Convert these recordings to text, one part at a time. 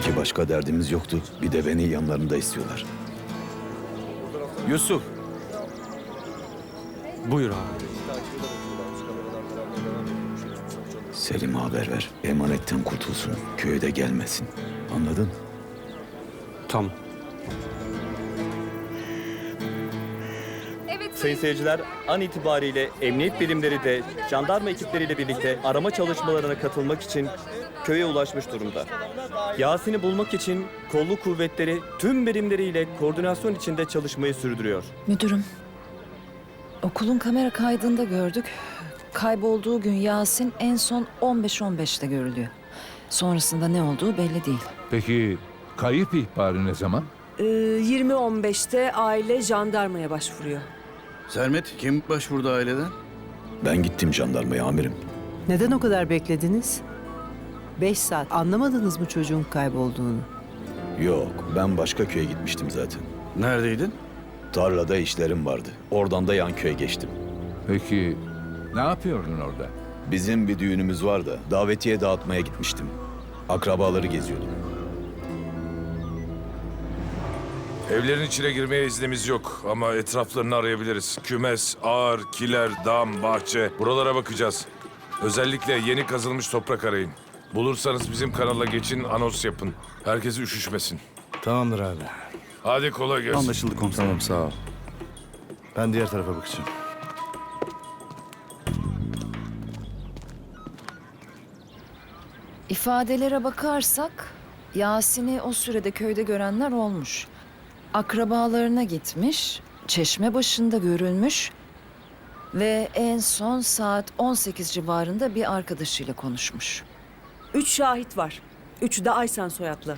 Sanki başka derdimiz yoktu. Bir de beni yanlarında istiyorlar. Yusuf, Buyur abi. Selim'e haber ver. Emanetten kurtulsun. Köye de gelmesin. Anladın? Tamam. Sayın seyirciler, an itibariyle emniyet birimleri de jandarma ekipleriyle birlikte arama çalışmalarına katılmak için köye ulaşmış durumda. Yasin'i bulmak için kolluk kuvvetleri tüm birimleriyle koordinasyon içinde çalışmayı sürdürüyor. Müdürüm, okulun kamera kaydında gördük. Kaybolduğu gün Yasin en son 15-15'te görülüyor. Sonrasında ne olduğu belli değil. Peki kayıp ihbarı ne zaman? Ee, 20.15'te aile jandarmaya başvuruyor. Sermet kim başvurdu aileden? Ben gittim jandarmaya amirim. Neden o kadar beklediniz? Beş saat. Anlamadınız mı çocuğun kaybolduğunu? Yok, ben başka köye gitmiştim zaten. Neredeydin? Tarlada işlerim vardı. Oradan da yan köye geçtim. Peki ne yapıyordun orada? Bizim bir düğünümüz var da davetiye dağıtmaya gitmiştim. Akrabaları geziyordum. Evlerin içine girmeye iznimiz yok ama etraflarını arayabiliriz. Kümes, ağır, kiler, dam, bahçe buralara bakacağız. Özellikle yeni kazılmış toprak arayın. Bulursanız bizim kanala geçin, anons yapın. Herkes üşüşmesin. Tamamdır abi. Hadi kolay gelsin. Anlaşıldı komutanım sağ ol. Ben diğer tarafa bakacağım. İfadelere bakarsak Yasin'i o sürede köyde görenler olmuş. Akrabalarına gitmiş, çeşme başında görülmüş ve en son saat 18 civarında bir arkadaşıyla konuşmuş. Üç şahit var. Üçü de Aysan soyadlı.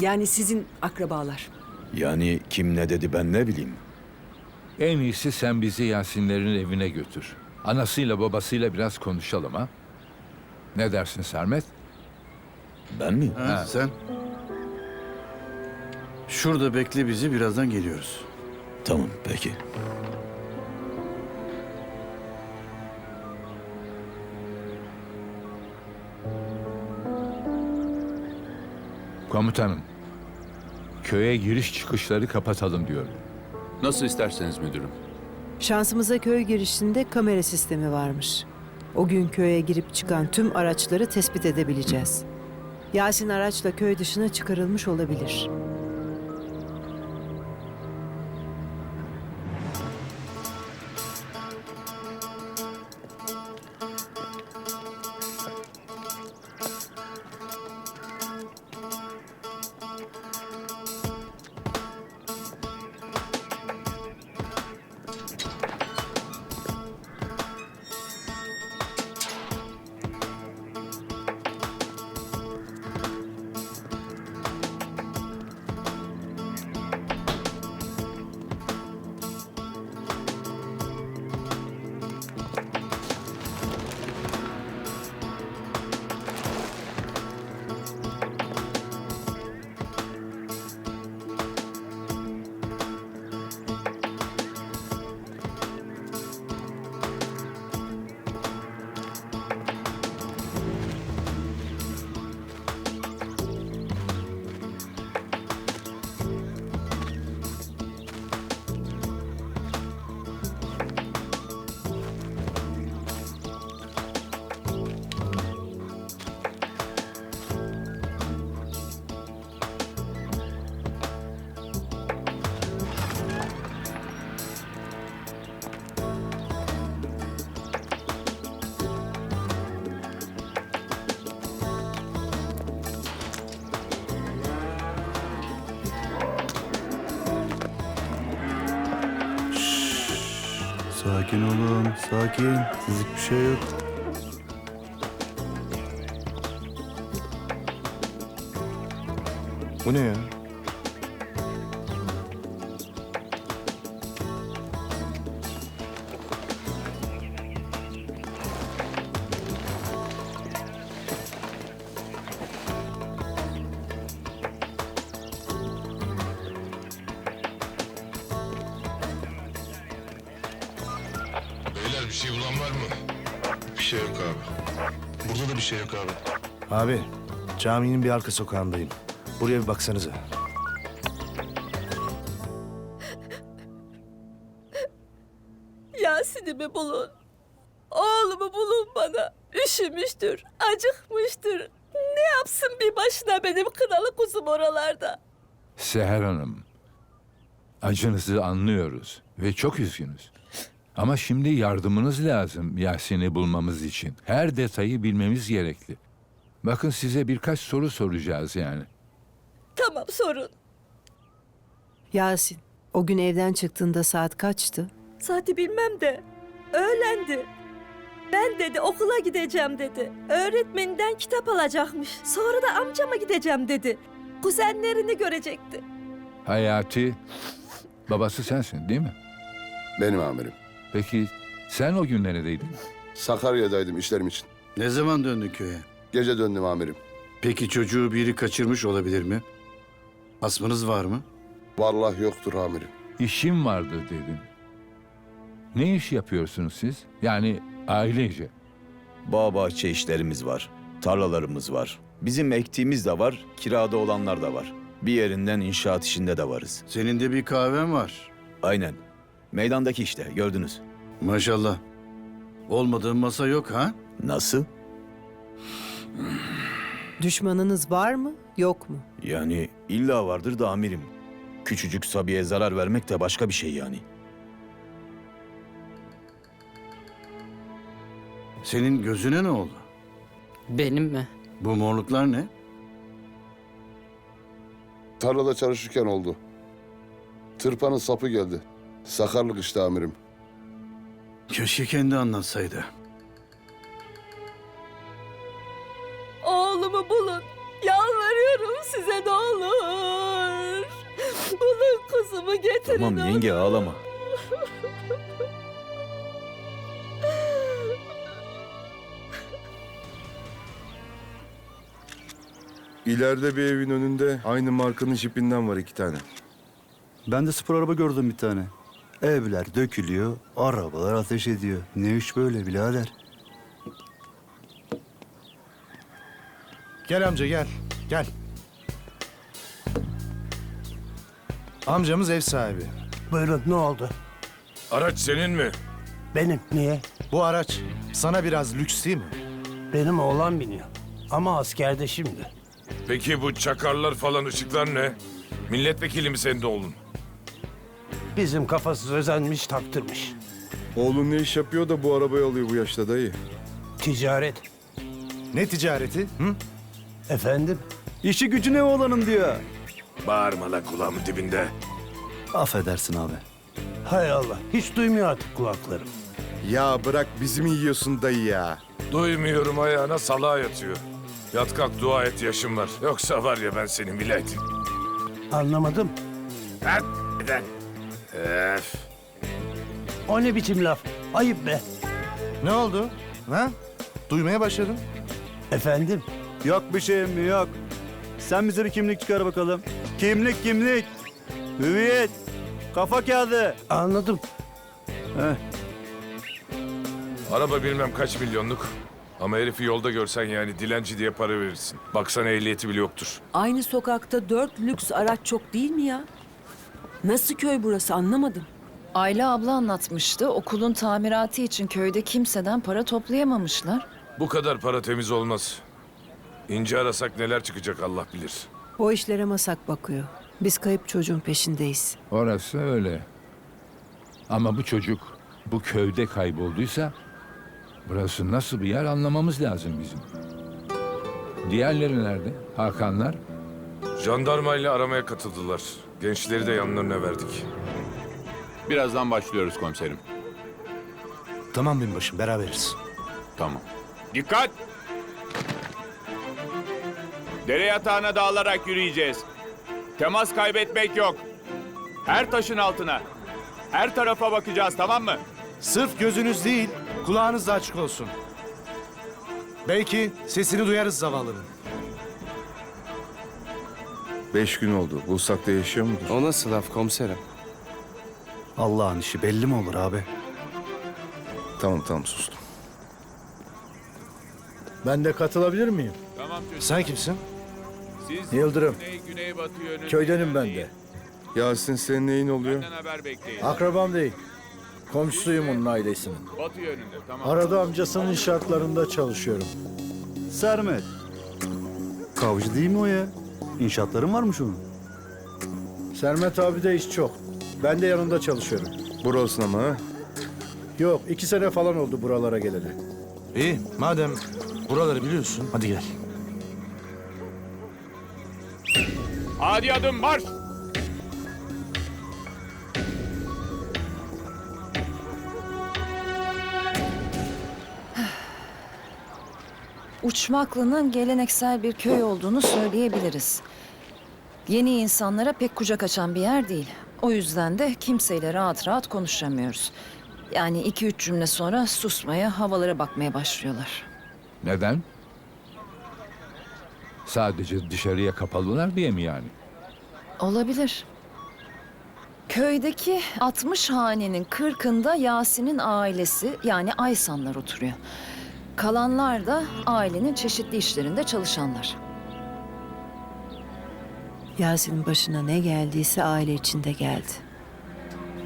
Yani sizin akrabalar. Yani kim ne dedi ben ne bileyim. En iyisi sen bizi Yasinlerin evine götür. Anasıyla babasıyla biraz konuşalım ha. Ne dersin Sermet? Ben mi? Ha, Sen? Şurada bekle bizi birazdan geliyoruz. Tamam peki. Komutanım. Köye giriş çıkışları kapatalım diyorum. Nasıl isterseniz müdürüm. Şansımıza köy girişinde kamera sistemi varmış. O gün köye girip çıkan tüm araçları tespit edebileceğiz. Yasin araçla köy dışına çıkarılmış olabilir. Sakin. Sizlik bir şey yok. Bu ne ya? Şey bulan var mı? Bir şey yok abi. Burada da bir şey yok abi. Abi, caminin bir arka sokağındayım. Buraya bir baksanıza. Yasin'imi bulun. Oğlumu bulun bana. Üşümüştür, acıkmıştır. Ne yapsın bir başına benim kınalı kuzum oralarda? Seher Hanım, acınızı anlıyoruz ve çok üzgünüz. Ama şimdi yardımınız lazım Yasin'i bulmamız için. Her detayı bilmemiz gerekli. Bakın size birkaç soru soracağız yani. Tamam sorun. Yasin, o gün evden çıktığında saat kaçtı? Saati bilmem de öğlendi. Ben dedi okula gideceğim dedi. Öğretmeninden kitap alacakmış. Sonra da amcama gideceğim dedi. Kuzenlerini görecekti. Hayati, babası sensin değil mi? Benim amirim. Peki sen o gün neredeydin? Sakarya'daydım işlerim için. Ne zaman döndün köye? Gece döndüm amirim. Peki çocuğu biri kaçırmış olabilir mi? Asmanız var mı? Vallahi yoktur amirim. İşim vardı dedin. Ne iş yapıyorsunuz siz? Yani ailece. Bağ bahçe işlerimiz var. Tarlalarımız var. Bizim ektiğimiz de var, kirada olanlar da var. Bir yerinden inşaat işinde de varız. Senin de bir kahven var. Aynen. Meydandaki işte gördünüz. Maşallah. Olmadığın masa yok ha? Nasıl? Düşmanınız var mı, yok mu? Yani illa vardır da amirim. Küçücük Sabi'ye zarar vermek de başka bir şey yani. Senin gözüne ne oldu? Benim mi? Bu morluklar ne? Tarlada çalışırken oldu. Tırpanın sapı geldi. Sakarlık işte amirim. Keşke kendi anlatsaydı. Oğlumu bulun. Yalvarıyorum size ne olur. Bulun kuzumu getirin. Tamam yenge onu. ağlama. İleride bir evin önünde aynı markanın jipinden var iki tane. Ben de spor araba gördüm bir tane. Evler dökülüyor, arabalar ateş ediyor. Ne iş böyle birader? Gel amca gel. Gel. Amcamız ev sahibi. Buyurun ne oldu? Araç senin mi? Benim. Niye? Bu araç sana biraz lüks değil mi? Benim oğlan biniyor. Ama askerde şimdi. Peki bu çakarlar falan ışıklar ne? Milletvekili mi senin de oğlun? Bizim kafasız özenmiş taktırmış. Oğlum ne iş yapıyor da bu arabayı alıyor bu yaşta dayı? Ticaret. Ne ticareti? Hı? Efendim? İşi gücü ne oğlanın diyor. Bağırma la kulağımın dibinde. Affedersin abi. Hay Allah. Hiç duymuyor artık kulaklarım. Ya bırak bizi mi yiyorsun dayı ya? Duymuyorum ayağına salağa yatıyor. Yat kalk dua et yaşım var. Yoksa var ya ben senin vilayetin. Anlamadım. Neden? Öf. O ne biçim laf? Ayıp be. Ne oldu? Ha? Duymaya başladım. Efendim? Yok bir şeyim mi yok. Sen bize bir kimlik çıkar bakalım. Kimlik kimlik. Hüviyet. Kafa kağıdı. Anladım. Araba bilmem kaç milyonluk. Ama herifi yolda görsen yani dilenci diye para verirsin. Baksana ehliyeti bile yoktur. Aynı sokakta dört lüks araç çok değil mi ya? Nasıl köy burası anlamadım. Ayla abla anlatmıştı. Okulun tamiratı için köyde kimseden para toplayamamışlar. Bu kadar para temiz olmaz. İnce arasak neler çıkacak Allah bilir. O işlere masak bakıyor. Biz kayıp çocuğun peşindeyiz. Orası öyle. Ama bu çocuk bu köyde kaybolduysa burası nasıl bir yer anlamamız lazım bizim. Diğerleri nerede? Hakanlar? Jandarmayla aramaya katıldılar. Gençleri de yanlarına verdik. Birazdan başlıyoruz komiserim. Tamam binbaşım beraberiz. Tamam. Dikkat! Dere yatağına dağılarak yürüyeceğiz. Temas kaybetmek yok. Her taşın altına. Her tarafa bakacağız tamam mı? Sırf gözünüz değil, kulağınız da açık olsun. Belki sesini duyarız zavallının. Beş gün oldu. Bulsak da yaşıyor mudur? O nasıl laf komiserim? Allah'ın işi belli mi olur abi? Tamam tamam sustum. Ben de katılabilir miyim? Tamam çocuk. Sen kimsin? Siz Yıldırım. güney, güneybatı yönünde Köydenim ben de. Yasin senin neyin oluyor? Benden haber bekleyin. Akrabam değil. Komşusuyum onun ailesinin. Batı yönünde tamam. Arada amcasının inşaatlarında çalışıyorum. Sermet. Kavcı değil mi o ya? İnşaatların varmış onun. Sermet abi de iş çok. Ben de yanında çalışıyorum. Burasın ama ha? Yok iki sene falan oldu buralara geleli. İyi madem buraları biliyorsun hadi gel. Hadi adım marş. Uçmaklı'nın geleneksel bir köy olduğunu söyleyebiliriz. Yeni insanlara pek kucak açan bir yer değil. O yüzden de kimseyle rahat rahat konuşamıyoruz. Yani iki üç cümle sonra susmaya, havalara bakmaya başlıyorlar. Neden? Sadece dışarıya kapalılar diye mi yani? Olabilir. Köydeki 60 hanenin 40'ında Yasin'in ailesi yani Aysanlar oturuyor. Kalanlar da ailenin çeşitli işlerinde çalışanlar. Yasin'in başına ne geldiyse aile içinde geldi.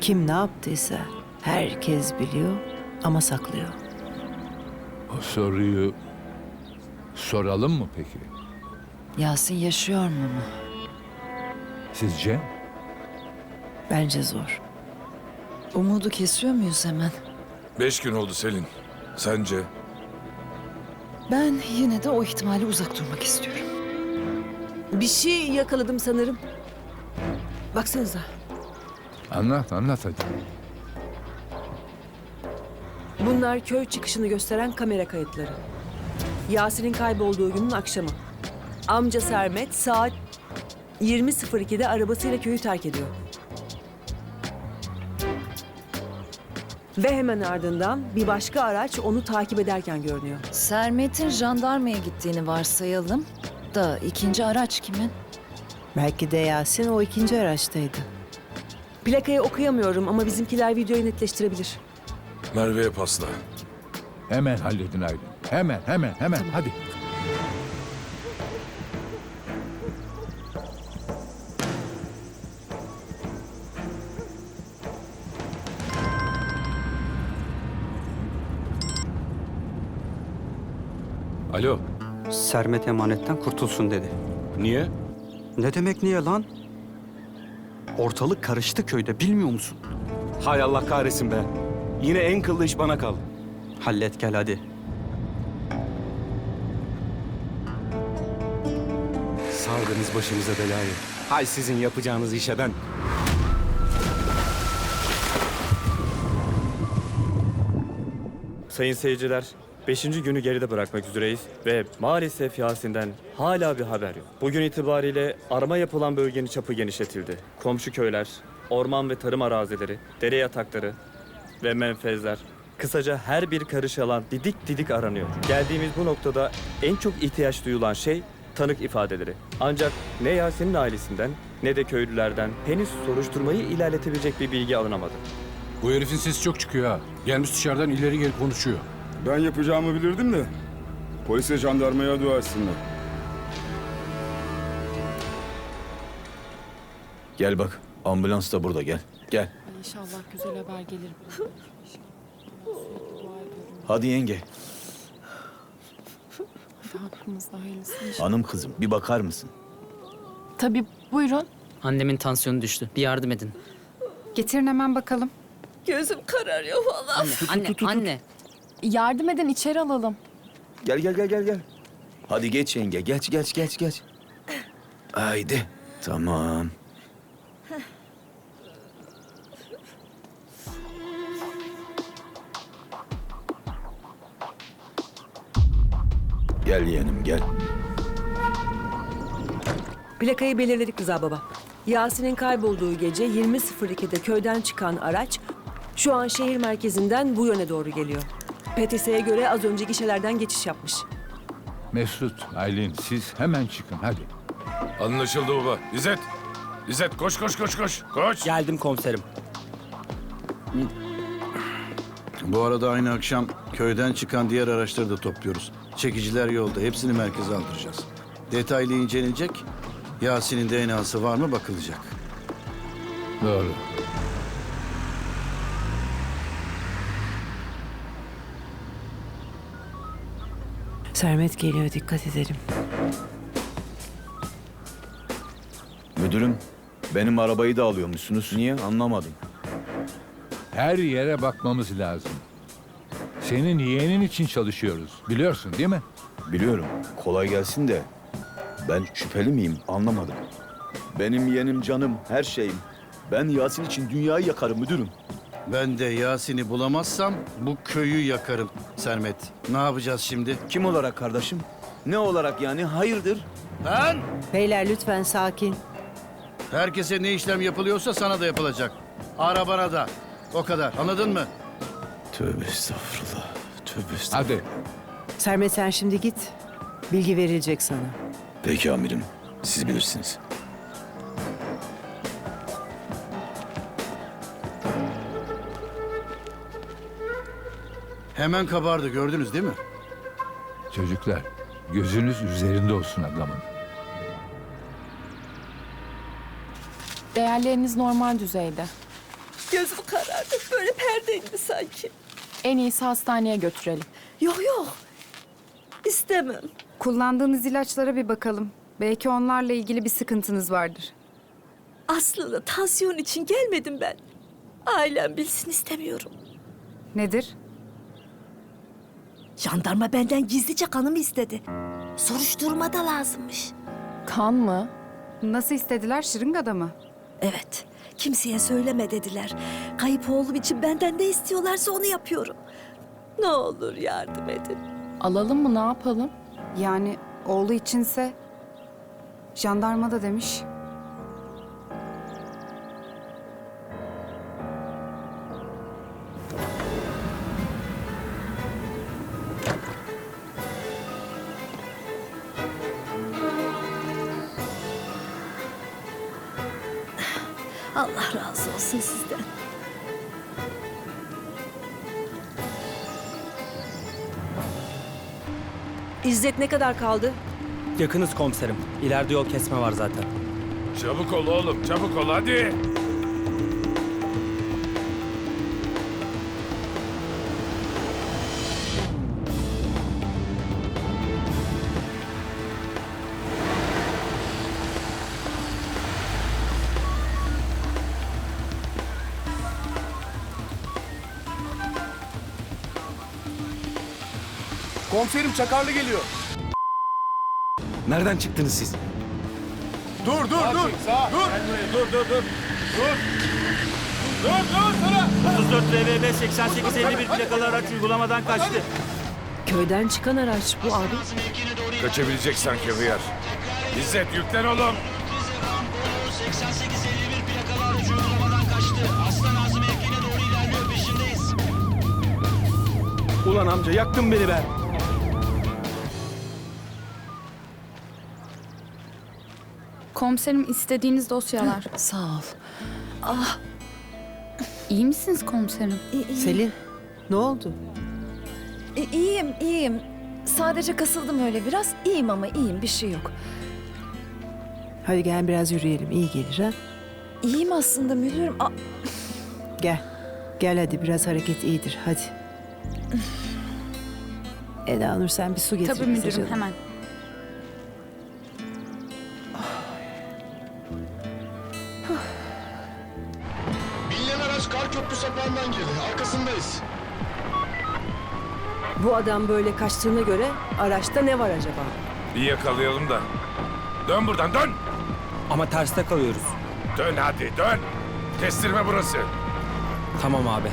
Kim ne yaptıysa herkes biliyor ama saklıyor. O soruyu soralım mı peki? Yasin yaşıyor mu mu? Sizce? Bence zor. Umudu kesiyor muyuz hemen? Beş gün oldu Selin. Sence? Ben yine de o ihtimali uzak durmak istiyorum. Bir şey yakaladım sanırım. Baksanıza. Anlat, anlat hadi. Bunlar köy çıkışını gösteren kamera kayıtları. Yasin'in kaybolduğu günün akşamı. Amca Sermet saat 20.02'de arabasıyla köyü terk ediyor. Ve hemen ardından bir başka araç onu takip ederken görünüyor. Sermet'in jandarmaya gittiğini varsayalım da ikinci araç kimin? Belki de Yasin o ikinci araçtaydı. Plakayı okuyamıyorum ama bizimkiler videoyu netleştirebilir. Merve'ye pasla. Hemen halledin Aylin. Hemen, hemen, hemen. Hadi. Alo, Sermet emanetten kurtulsun dedi. niye? Ne demek niye lan? Ortalık karıştı köyde bilmiyor musun? Hay Allah kahretsin be. Yine en kıllı iş bana kaldı. Hallet gel hadi. Saldınız başımıza belayı. Hay sizin yapacağınız işe ben. Sayın seyirciler, 5. günü geride bırakmak üzereyiz ve maalesef Yasin'den hala bir haber yok. Bugün itibariyle arama yapılan bölgenin çapı genişletildi. Komşu köyler, orman ve tarım arazileri, dere yatakları ve menfezler, kısaca her bir karış alan didik didik aranıyor. Geldiğimiz bu noktada en çok ihtiyaç duyulan şey tanık ifadeleri. Ancak ne Yasin'in ailesinden ne de köylülerden henüz soruşturmayı ilerletebilecek bir bilgi alınamadı. Bu herifin sesi çok çıkıyor ha. Gelmiş dışarıdan ileri geri konuşuyor. Ben yapacağımı bilirdim de. Polise jandarmaya dua etsinler. Gel bak. Ambulans da burada gel. Gel. İnşallah güzel haber gelir. Hadi yenge. Hakkımızda hayırlısı. Hanım kızım bir bakar mısın? Tabii buyurun. Annemin tansiyonu düştü. Bir yardım edin. Getirin hemen bakalım. Gözüm kararıyor valla. Anne, anne, anne. Yardım edin içeri alalım. Gel gel gel gel gel. Hadi geç yenge. Geç geç geç geç. Haydi. Tamam. Gel yeğenim gel. Plakayı belirledik Rıza Baba. Yasin'in kaybolduğu gece 20.02'de köyden çıkan araç şu an şehir merkezinden bu yöne doğru geliyor. PTS'ye göre az önce gişelerden geçiş yapmış. Mesut, Aylin siz hemen çıkın hadi. Anlaşıldı baba. İzzet. İzzet koş koş koş koş. Koş. Geldim komiserim. Bu arada aynı akşam köyden çıkan diğer araçları da topluyoruz. Çekiciler yolda. Hepsini merkeze aldıracağız. Detaylı incelenecek. Yasin'in DNA'sı var mı bakılacak. Doğru. Sermet geliyor dikkat edelim. Müdürüm, benim arabayı da alıyormuşsunuz. Niye? Anlamadım. Her yere bakmamız lazım. Senin yeğenin için çalışıyoruz. Biliyorsun değil mi? Biliyorum. Kolay gelsin de ben şüpheli miyim? Anlamadım. Benim yeğenim canım, her şeyim. Ben Yasin için dünyayı yakarım müdürüm. Ben de Yasin'i bulamazsam bu köyü yakarım Sermet. Ne yapacağız şimdi? Kim olarak kardeşim? Ne olarak yani? Hayırdır? Ben? Beyler lütfen sakin. Herkese ne işlem yapılıyorsa sana da yapılacak. Arabana da. O kadar. Anladın mı? Tövbe estağfurullah. Tövbe estağfurullah. Hadi. Sermet sen şimdi git. Bilgi verilecek sana. Peki amirim. Siz bilirsiniz. Hemen kabardı gördünüz değil mi? Çocuklar, gözünüz üzerinde olsun adamın. Değerleriniz normal düzeyde. Gözüm karardı. Böyle perde indi sanki. En iyisi hastaneye götürelim. Yok yok. İstemem. Kullandığınız ilaçlara bir bakalım. Belki onlarla ilgili bir sıkıntınız vardır. Aslında tansiyon için gelmedim ben. Ailem bilsin istemiyorum. Nedir? Jandarma benden gizlice kanımı istedi. Soruşturma da lazımmış. Kan mı? Nasıl istediler? Şırıngada mı? Evet. Kimseye söyleme dediler. Kayıp oğlum için benden ne istiyorlarsa onu yapıyorum. Ne olur yardım edin. Alalım mı? Ne yapalım? Yani oğlu içinse jandarma da demiş. Allah razı olsun sizden. İzzet ne kadar kaldı? Yakınız komiserim. İleride yol kesme var zaten. Çabuk ol oğlum, çabuk ol hadi. Komiserim Çakarlı geliyor. Nereden çıktınız siz? Dur dur dur. Dur. Dur dur dur. Dur. Dur dur sana. 34 RBB 8851 plakalı araç uygulamadan kaçtı. Köyden çıkan araç bu abi. Kaçabilecek sanki hıyar. İzzet yüklen oğlum. Ulan amca yaktın beni be. Komiserim istediğiniz dosyalar. Sağ ol. İyi misiniz komiserim? Selin ne oldu? E, iyiyim, iyiyim. Sadece kasıldım öyle biraz. İyiyim ama iyiyim, bir şey yok. Hadi gel biraz yürüyelim iyi gelir ha. İyiyim aslında müdürüm. Aa, Gel. Gel hadi biraz hareket iyidir hadi. Eda Nur sen bir su getir. Tabii müdürüm canım. hemen. Arkasındayız. Bu adam böyle kaçtığına göre araçta ne var acaba? Bir yakalayalım da. Dön buradan dön. Ama terste kalıyoruz. Dön hadi dön. Kestirme burası. Tamam abi.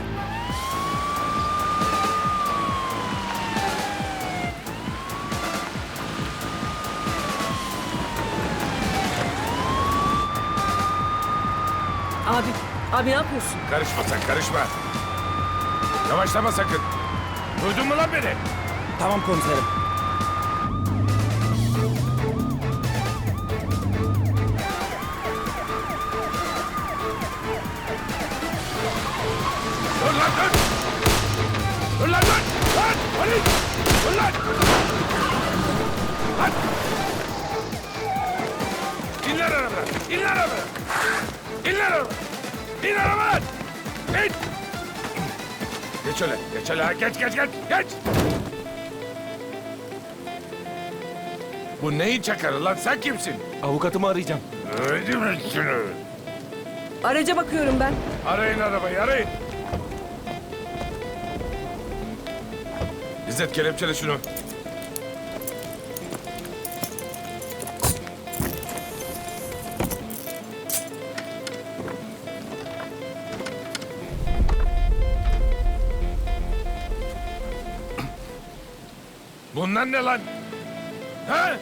Abi, abi ne yapıyorsun? Karışma sen karışma. Yavaşlama sakın. Duydun mu lan beni? Tamam komiserim. Geç öyle, geç öyle. Geç, geç, geç, geç! Bu neyin çakarı lan? Sen kimsin? Avukatımı arayacağım. Mi şunu? Araca bakıyorum ben. Arayın arabayı, arayın. İzzet kelepçele şunu. Bunlar ne lan? Ha?